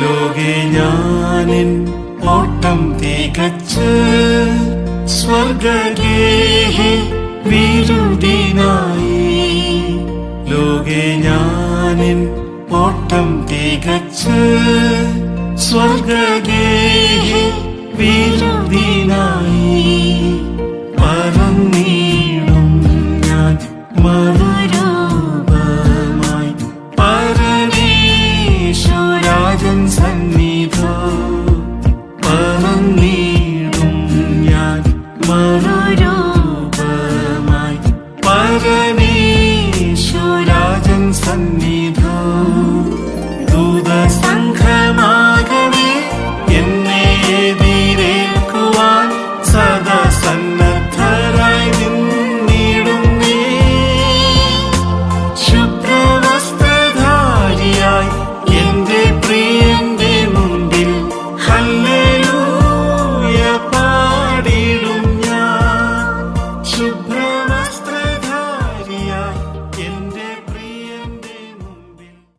ലോകെ ഞാനിൻ ഓട്ടം തികച്ച് സ്വർഗേഹി വിരുദിനായി ലോകെ ഞാനിൻ ഓട്ടം തികച്ച് വിരുദിനായി പരമേശ്വരാജൻ സന്നിധി.